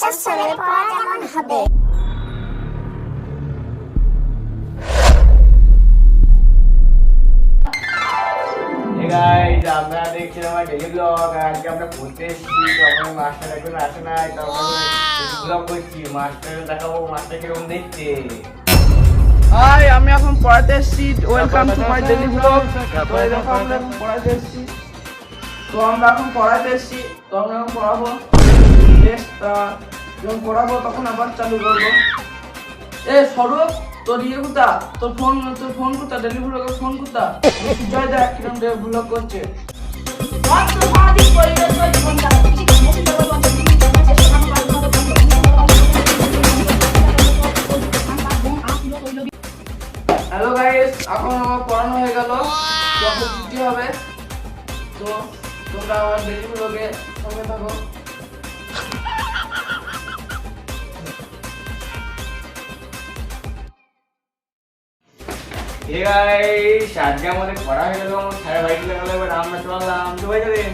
পঞ্চাশ সালের পড়া যেমন হবে? আমরা দেখছিলাম আমার ডেলি ব্লগ আজকে আমরা পড়তে এসেছি তখন মাস্টার এখন আসে নাই তখন ব্লগ করছি মাস্টার দেখাবো মাস্টার কীরকম দেখতে? হাই আমি এখন পড়াতে এসেছি welcome to my daily blog তো দেখো আমরা এখন পড়াতে এসেছি। তো আমরা এখন পড়াতে এসেছি তো আমরা এখন পড়াবো। তা যখন পড়াবো তখন আবার চালু করব। এ স্বরূপ তোর ইয়ে কোথা? তোর ফোন তোর ফোন কোথা? ডেলি ব্লগের ফোন কোথা? জয় দেখ, কিরম ব্লগ করছে। হ্যালো গাইস এখন আমার পড়ানো হয়ে গেল যখন ছুটি হবে। তো তোমরা আমার ডেলি ব্লগে সঙ্গে থাকো। Hey guys, আজকে আমাদের পড়া হয়ে গেল আমার স্যার বাইক লাগালো এবার আমরা চললাম ভাই যাবেন